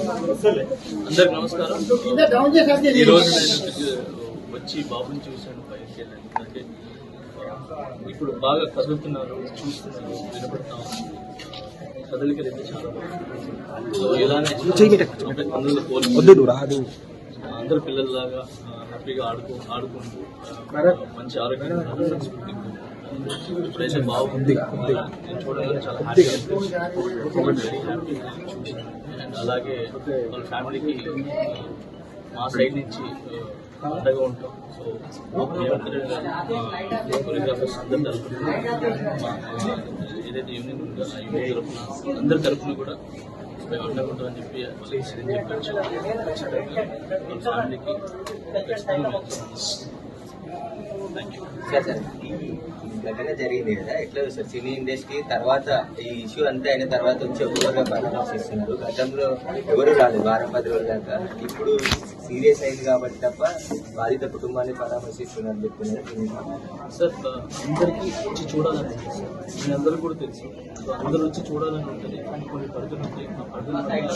అందరికి నమస్కారం ఈ రోజు నేను వచ్చి బాబుని చూశాను పైకి వెళ్ళాను అంటే ఇప్పుడు బాగా కదులుతున్నారు చూస్తున్నారు వినపడతా కదలికలు అయితే చాలా బాగుంది సో ఇలానే అంటే రాదు అందరు పిల్లల్లాగా ఆ, హ్యాపీగా ఆడుకో ఆడుకుంటూ మంచి ఆరోగ్యంగా ఇప్పుడైతే బాగుంది నేను చాలా హ్యాపీగా అండ్ అలాగే వాళ్ళ ఫ్యామిలీకి మా సైడ్ నుంచి అండగా ఉంటాం. సో కొరియోగ్రాఫర్స్ అందరి తరఫున ఏదైతే యూనియన్ ఉందో ఆ యూనియన్ తరఫున అందరి తరఫున కూడా మేము అండగా ఉంటామని చెప్పి చెప్పచ్చు ఖచ్చితంగా ఫ్యామిలీకి ఖచ్చితంగా సార్ జరిగింది కదా. ఎట్లా సార్? సినీ ఇండస్ట్రీ తర్వాత ఈ ఇష్యూ అంతా అయిన తర్వాత వచ్చి ఒక్కొక్కరుగా పరామర్శిస్తున్నారు గతంలో ఎవరు రాలేదు వారం పది రోజుల దాకా. ఇప్పుడు సీరియస్ అయింది కాబట్టి తప్ప బాధిత కుటుంబాన్ని పరామర్శిస్తున్నారు చెప్తున్నారు. సార్ అందరికీ వచ్చి చూడాలని మీ అందరూ కూడా తెలుసు. అందరూ వచ్చి చూడాలని ఉంటుంది. కానీ కొన్ని పరిధులు ఉంటాయి. పరిధులు వల్ల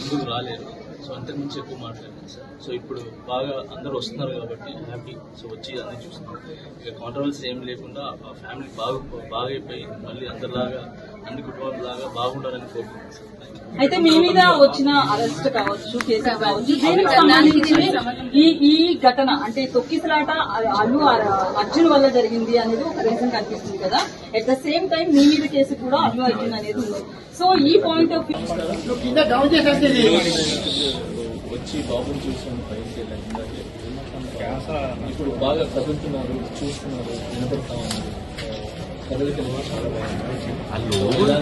ముందుకు రాలేరు సో అంతకు మించి ఎక్కువ మాట్లాడలేదు సార్ సో ఇప్పుడు బాగా అందరూ వస్తున్నారు కాబట్టి హ్యాపీ సో వచ్చి అన్నీ చూస్తున్నారు ఇక కాంట్రవర్సీ ఏం లేకుండా ఆ ఫ్యామిలీ బాగా బాగా అయిపోయి మళ్ళీ అందరిలాగా అన్ని బాగుండాలని కోరుకుంటున్నాను. అయితే మీ మీద వచ్చిన అరెస్ట్ కావచ్చు కేసు కావచ్చు దీనికి సంబంధించి ఈ ఈ ఘటన? అంటే తొక్కిసలాట అల్లు అర్జున్ వల్ల జరిగింది అనేది ఒక రీజన్ కనిపిస్తుంది కదా. అట్ ద సేమ్ టైం మీ మీద కేసు కూడా అల్లు అర్జున్ అనేది ఉంది. సో ఈ పాయింట్ ఆఫ్ వ్యూ వచ్చి బాబుని చూసాను పైకి వెళ్ళాను ఇందాకే. ఇప్పుడు బాగా కదులుతున్నారు చూస్తున్నారు వినపడతా ఉన్నారు కదలికలు కూడా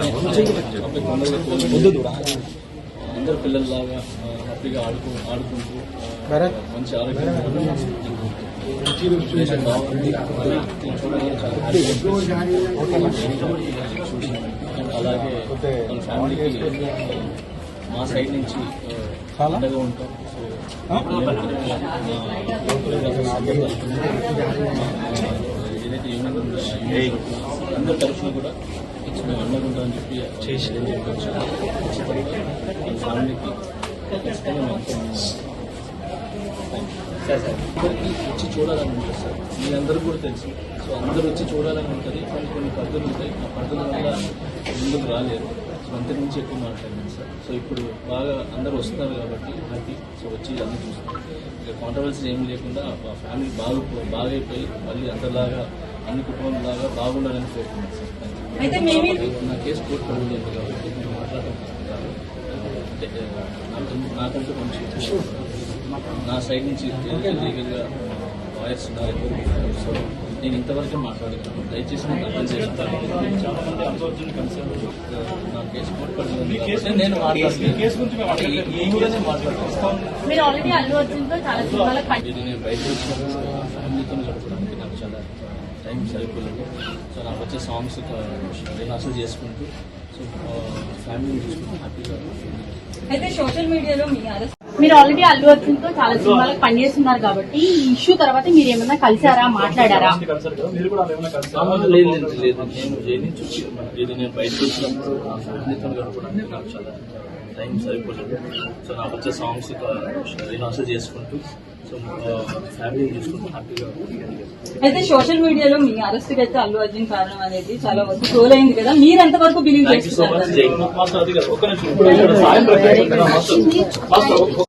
అందరు పిల్లల్లాగా హ్యాపీగా ఆడుకు ఆడుకుంటూ మంచి ఆరోగ్యం సిచ్యువేషన్ బాగుంది చాలా అలాగే వాళ్ళ ఫ్యామిలీకి మా సైడ్ నుంచి ఆ, అండగా ఉంటాం సో ఏదైతే యూనియన్ అందరి తరఫున కూడా మేము అండగా ఉంటామని చెప్పి చేసి. అని చెప్పొచ్చు. వాళ్ళ ఫ్యామిలీకి ఖచ్చితంగా సార్ సార్. అందరికీ వచ్చి చూడాలని ఉంటుంది సార్. మీ అందరూ కూడా తెలుసు. సో అందరూ వచ్చి చూడాలని ఉంటుంది. కానీ కొన్ని పద్ధతులు ఉంటాయి ఆ పద్ధతుల వల్ల ముందుకు రాలేరు. అంతకు మించి ఎక్కువ మాట్లాడలేదు సార్. సో ఇప్పుడు బాగా అందరూ వస్తున్నారు కాబట్టి హ్యాపీ సో వచ్చి అన్నీ చూస్తున్నారు. ఇక కాంట్రవర్సీ ఏం లేకుండా ఆ ఫ్యామిలీ బాగా బాగా అయిపోయి మళ్ళీ అందరిలాగా అన్ని కుటుంబంలాగా బాగుండాలని కోరుకుంటున్నాను సార్. మీ నా కేసు కోర్టు పడింది కాబట్టి నేను మాట్లాడటం నాకంటూ కొంచెం నా సైడ్ నుంచి లీగల్గా లాయర్స్ ఉన్నారు. సో నేను ఇంతవరకు మాట్లాడుతున్నాను దయచేసి నన్ను అర్థం చేసుకుంటాను చాలా మంది కన్సర్న్ నా కేసు కోర్టు నేను మాట్లాడుతాను ఇది వచ్చినప్పుడు ఫ్యామిలీతో గడపడానికి నాకు చాలా టైం సరిపోలేదు. సో నాకు వచ్చే సాంగ్స్ రిహార్సల్ చేసుకుంటూ అయితే సోషల్ మీడియాలో మీ మీరు ఆల్రెడీ అల్లు అర్జున్తో చాలా సినిమాలకు పనిచేస్తున్నారు కాబట్టి ఈ ఇష్యూ తర్వాత మీరు ఏమన్నా కలిసారా మాట్లాడారా? ఆ, లేదు లేదు లేదు నేను జైలు నుంచి వచ్చి ఇది నేను బయటకు వచ్చినప్పుడు టైం సరిపోలేదు. సో నాకు వచ్చే సాంగ్స్ రిహార్సల్ చేసుకుంటూ సో ఫ్యామిలీని చూసుకుంటూ హ్యాపీగా అయితే సోషల్ మీడియాలో మీ అరెస్ట్ అయితే అల్లు అర్జున్ కారణం అనేది చాలా వరకు ట్రోల్ అయింది కదా. మీరు బిలీవ్ యూ సో మచ్ చేస్తున్నారు